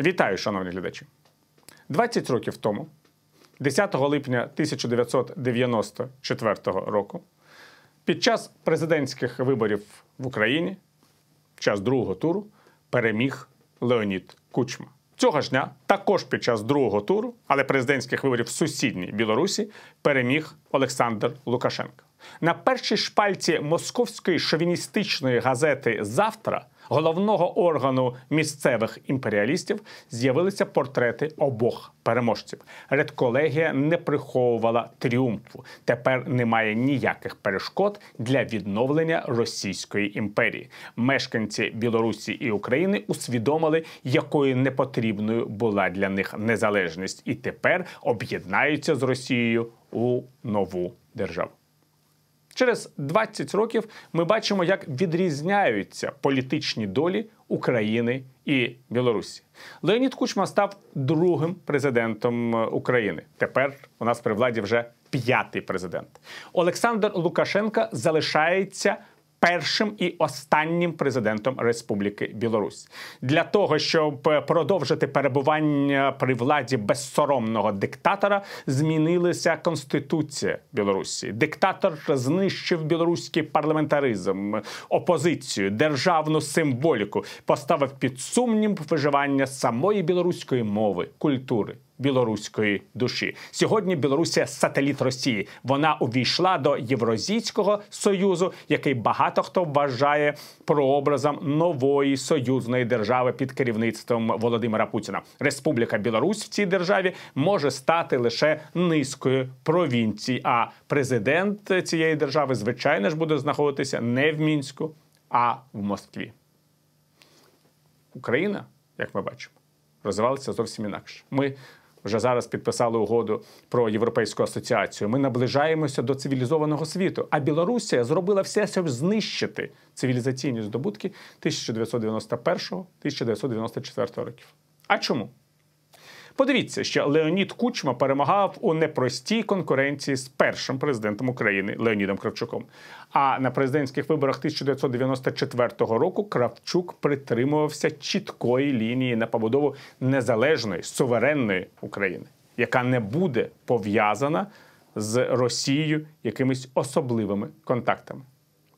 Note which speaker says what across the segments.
Speaker 1: Вітаю, шановні глядачі. 20 років тому, 10 липня 1994 року, під час президентських виборів в Україні, час другого туру, переміг Леонід Кучма. Цього ж дня, також під час другого туру, але президентських виборів в сусідній Білорусі, переміг Олександр Лукашенко. На першій шпальці московської шовіністичної газети Завтра головного органу місцевих імперіалістів з'явилися портрети обох переможців. Редколегія не приховувала тріумфу. Тепер немає ніяких перешкод для відновлення Російської імперії. Мешканці Білорусі і України усвідомили, якою непотрібною була для них незалежність, і тепер об'єднаються з Росією у нову державу. Через 20 років ми бачимо, як відрізняються політичні долі України і Білорусі. Леонід Кучма став другим президентом України. Тепер у нас при владі вже п'ятий президент. Олександр Лукашенка залишається першим і останнім президентом Республіки Білорусь для того, щоб продовжити перебування при владі безсоромного диктатора, змінилася конституція Білорусі. Диктатор знищив білоруський парламентаризм, опозицію, державну символіку, поставив під сумнів виживання самої білоруської мови, культури білоруської душі. Сьогодні Білорусія сателіт Росії. Вона увійшла до Євразійського союзу, який багато хто вважає прообразом нової союзної держави під керівництвом Володимира Путіна. Республіка Білорусь в цій державі може стати лише низкою провінцій. А президент цієї держави, звичайно ж, буде знаходитися не в мінську, а в Москві. Україна, як ми бачимо, розвивалася зовсім інакше. Ми вже зараз підписали угоду про європейську асоціацію. Ми наближаємося до цивілізованого світу. А Білорусія зробила все, щоб знищити цивілізаційні здобутки 1991-1994 років. А чому? Подивіться, що Леонід Кучма перемагав у непростій конкуренції з першим президентом України Леонідом Кравчуком. А на президентських виборах 1994 року Кравчук притримувався чіткої лінії на побудову незалежної суверенної України, яка не буде пов'язана з Росією якимись особливими контактами.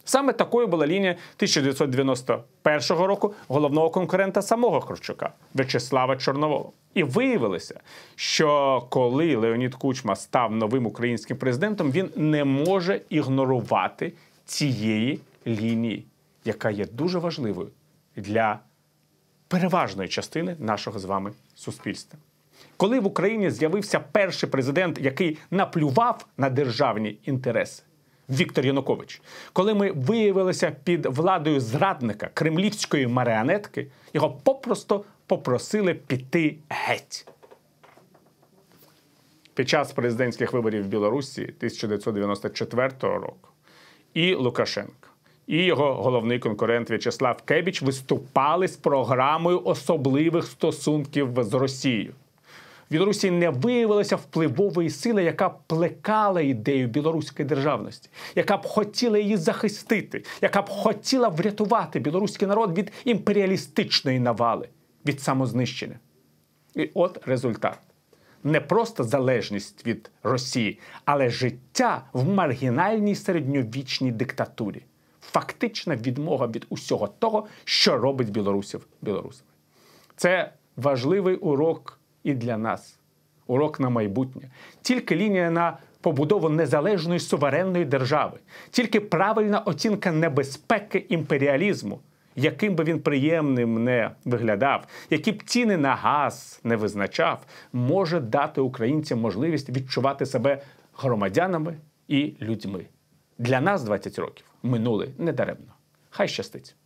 Speaker 1: Саме такою була лінія 1991 року головного конкурента самого Кравчука В'ячеслава Чорновола. І виявилося, що коли Леонід Кучма став новим українським президентом, він не може ігнорувати цієї лінії, яка є дуже важливою для переважної частини нашого з вами суспільства. Коли в Україні з'явився перший президент, який наплював на державні інтереси, Віктор Янукович, коли ми виявилися під владою зрадника кремлівської маріонетки, його попросту попросили піти геть. Під час президентських виборів в Білорусі 1994 року і Лукашенко, і його головний конкурент В'ячеслав Кебіч виступали з програмою особливих стосунків з Росією. Білорусі не виявилося впливової сили, яка плекала ідею білоруської державності, яка б хотіла її захистити, яка б хотіла врятувати білоруський народ від імперіалістичної навали від самознищення. І от результат. Не просто залежність від Росії, але життя в маргінальній середньовічній диктатурі. Фактична відмога від усього того, що робить білорусів білорусами. Це важливий урок і для нас. Урок на майбутнє. Тільки лінія на побудову незалежної суверенної держави, тільки правильна оцінка небезпеки імперіалізму яким би він приємним не виглядав, які б ціни на газ не визначав, може дати українцям можливість відчувати себе громадянами і людьми. Для нас 20 років минули недаремно. Хай щастить.